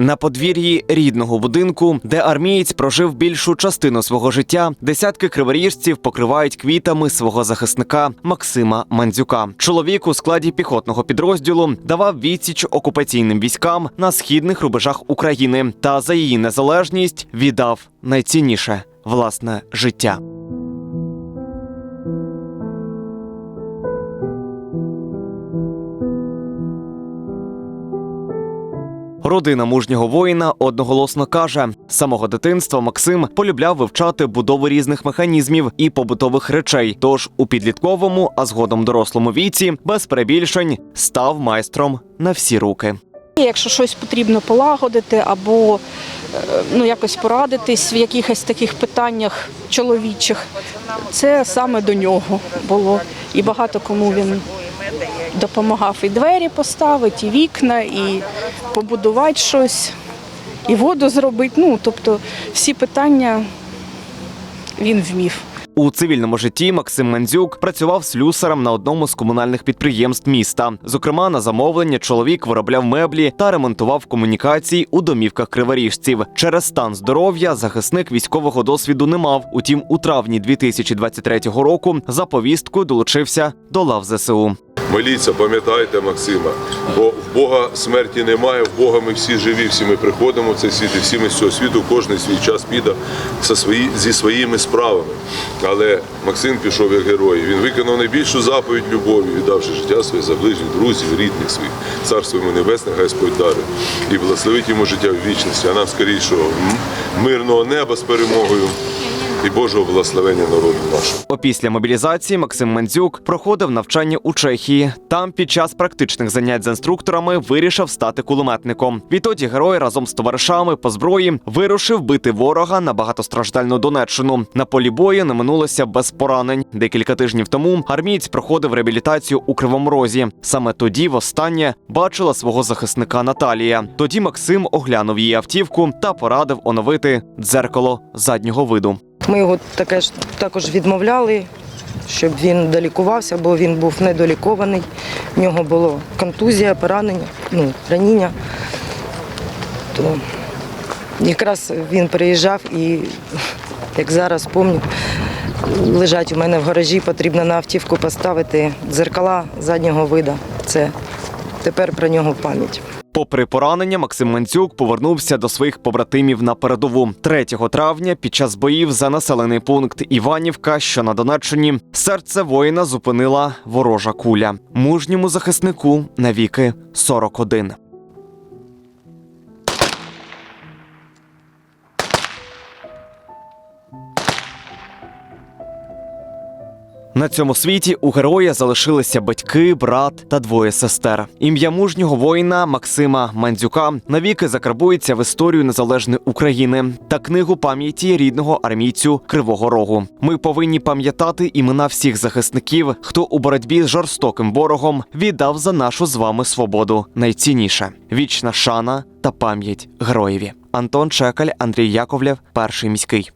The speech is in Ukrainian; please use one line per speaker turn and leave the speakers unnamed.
На подвір'ї рідного будинку, де армієць прожив більшу частину свого життя, десятки криворіжців покривають квітами свого захисника Максима Мандзюка. Чоловік у складі піхотного підрозділу давав відсіч окупаційним військам на східних рубежах України та за її незалежність віддав найцінніше власне життя. Родина мужнього воїна одноголосно каже: з самого дитинства Максим полюбляв вивчати будову різних механізмів і побутових речей. Тож у підлітковому, а згодом дорослому віці, без перебільшень, став майстром на всі руки.
Якщо щось потрібно полагодити або е, ну, якось порадитись в якихось таких питаннях чоловічих, це саме до нього було. І багато кому він допомагав і двері поставити, і вікна, і побудувати щось, і воду зробити. Ну, тобто всі питання він вмів.
У цивільному житті Максим Мандзюк працював слюсарем на одному з комунальних підприємств міста. Зокрема, на замовлення чоловік виробляв меблі та ремонтував комунікації у домівках криворіжців. Через стан здоров'я захисник військового досвіду не мав. Утім, у травні 2023 року за повісткою долучився до лав ЗСУ.
Моліться, пам'ятайте Максима, бо в Бога смерті немає, в Бога ми всі живі, всі ми приходимо в цей світ, і всі ми з цього світу, кожен свій час піде зі, свої, зі своїми справами. Але Максим пішов як герой. Він виконав найбільшу заповідь любові, віддавши життя своє за ближніх, друзів, рідних своїх. Царство йому небесне, хай дарує. І благословить йому життя в вічності, а нам скорішого мирного неба з перемогою і Божого благословення народу нашого.
Опісля мобілізації Максим Мандзюк проходив навчання у Чехії. Там під час практичних занять з інструкторами вирішив стати кулеметником. Відтоді герой разом з товаришами по зброї вирушив бити ворога на багатостраждальну Донеччину. На полі бою не минулося без поранень. Декілька тижнів тому армієць проходив реабілітацію у Кривому Розі. Саме тоді востаннє бачила свого захисника Наталія. Тоді Максим оглянув її автівку та порадив оновити дзеркало заднього виду.
Ми його таке ж також відмовляли, щоб він долікувався, бо він був недолікований. В нього було контузія, поранення, ну, раніння. То якраз він приїжджав і, як зараз пам'ятаю, лежать у мене в гаражі, потрібно на автівку поставити дзеркала заднього виду. Це тепер про нього пам'ять.
Попри поранення, Максим Манцюк повернувся до своїх побратимів на передову 3 травня. Під час боїв за населений пункт Іванівка, що на Донеччині, серце воїна зупинила ворожа куля. Мужньому захиснику навіки 41. На цьому світі у героя залишилися батьки, брат та двоє сестер. Ім'я мужнього воїна Максима Мандзюка навіки закарбується в історію незалежної України та книгу пам'яті рідного армійцю Кривого Рогу. Ми повинні пам'ятати імена всіх захисників, хто у боротьбі з жорстоким ворогом віддав за нашу з вами свободу. Найцінніше вічна шана та пам'ять героєві. Антон Чекаль, Андрій Яковлєв, перший міський.